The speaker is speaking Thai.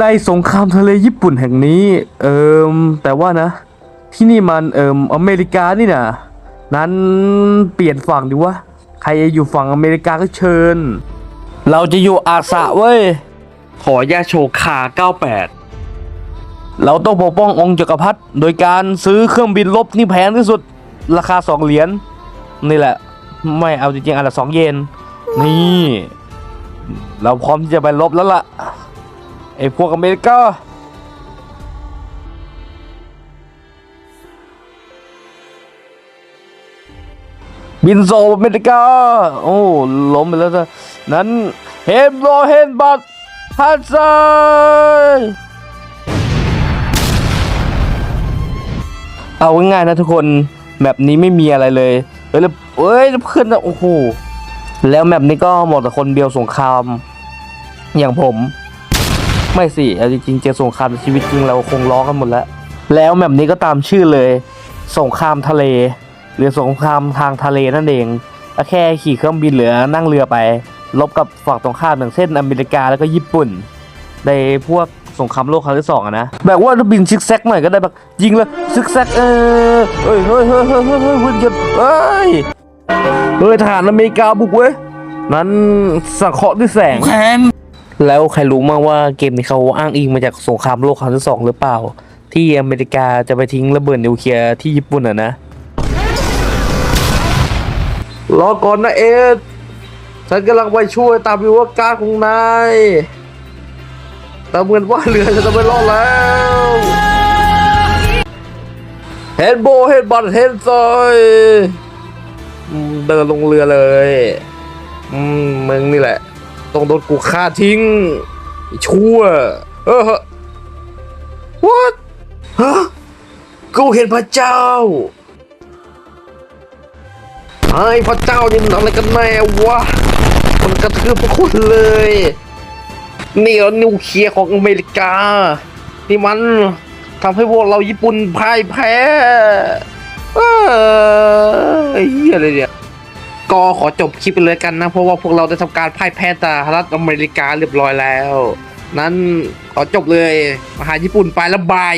ในสงครามทะเลญี่ปุ่นแห่งนี้ เอิมแต่ว่านะ ที่นี่มันเอิมอเมริกานี่นะนั้นเปลี่ยนฝั่งดีวะ ใครอยู่ฝั่งอเมริกาก็เชิญ เราจะอยู่อาสะเว้ย ขอยาโชคา 98 เราต้องปกป้ององค์จักรพรรดิโดยการซื้อเครื่องบินลบที่แพงที่สุด ราคา 2 เหรียญนี่แหละ ไม่เอาจริงๆอันละสองเยน นี่ เราพร้อมที่จะไปลบแล้วล่ะ ไอ้พวกอเมริกาบินโซอเมริกา โอ้ ล้มไปแล้วซะนั้นเฮมโรเฮนบัตฮัตไซเอาง่ายๆนะทุกคนแมปนี้ไม่มีอะไรเลยเอ้ยแล้วเอ้ยแล้วเพื่อนอะโอ้โห แล้วแมปนี้ก็เหมาะกับคนเบียวสงคราม อย่างผม ไม่สิเอาจริงๆเจอสงครามในชีวิตจริงเราคงร้องกันหมดแล้ว แล้วแมปนี้ก็ตามชื่อเลย สงครามทะเล หรือสงครามทางทะเลนั่นเองก็แค่ขี่เครื่องบินหรือนั่งเรือไป ลบกับฝั่งตรงข้ามอย่างเช่นอเมริกาแล้วก็ญี่ปุ่น ในพวกสงครามโลกครั้งที่สองอะนะแบบว่าถ้าบินซิกแซกหน่อยก็ได้แบบยิงเลยซิกแซกเออเฮ้ยเฮ้ยเฮ้ยเฮ้ยเฮ้ยเฮ้ยหุ่นยเฮ้ยเฮ้ยทหารอเมริกาบุกเว้ยนั้นสังเคราะห์ด้วยแสงแคน แล้วใครรู้มั้างว่าเกมนี้เขาอ้างอิงมาจากสงครามโลกครั้งที่สองหรือเปล่า ที่อเมริกาจะไปทิ้งระเบิดนิวเคลียร์ที่ญี่ปุ่นอะนะ รอก่อนนะเอ็ดฉันกำลังไปช่วยตามวิวการของนายแต่เหมือนว่าเรือจะไม่รอดแล้วเฮดโบเฮดบัตเฮดซอยเดินลงเรือเลย อืมมึงนี่แหละ ต้องโดนกูฆ่าทิ้ง ชั่ว เออ what ฮะ กูเห็นพระเจ้าไอ้พระเจ้านี่มันอะไรกันแน่วะ มันกระทืบพวกคุณเลย นี่เรอนิวเคลียร์ของอเมริกาที่มันทำให้พวกเราญี่ปุ่นพ่ายแพ้ เออไอ้เหี้ยอะไรเนี่ย ก็ขอจบคลิปไปเลยกันนะ เพราะว่าพวกเราได้ทำการพ่ายแพ้สหรัฐอเมริกาเรียบร้อยแล้ว นั้นขอจบเลยมาหาญี่ปุ่นไปแล้วบาย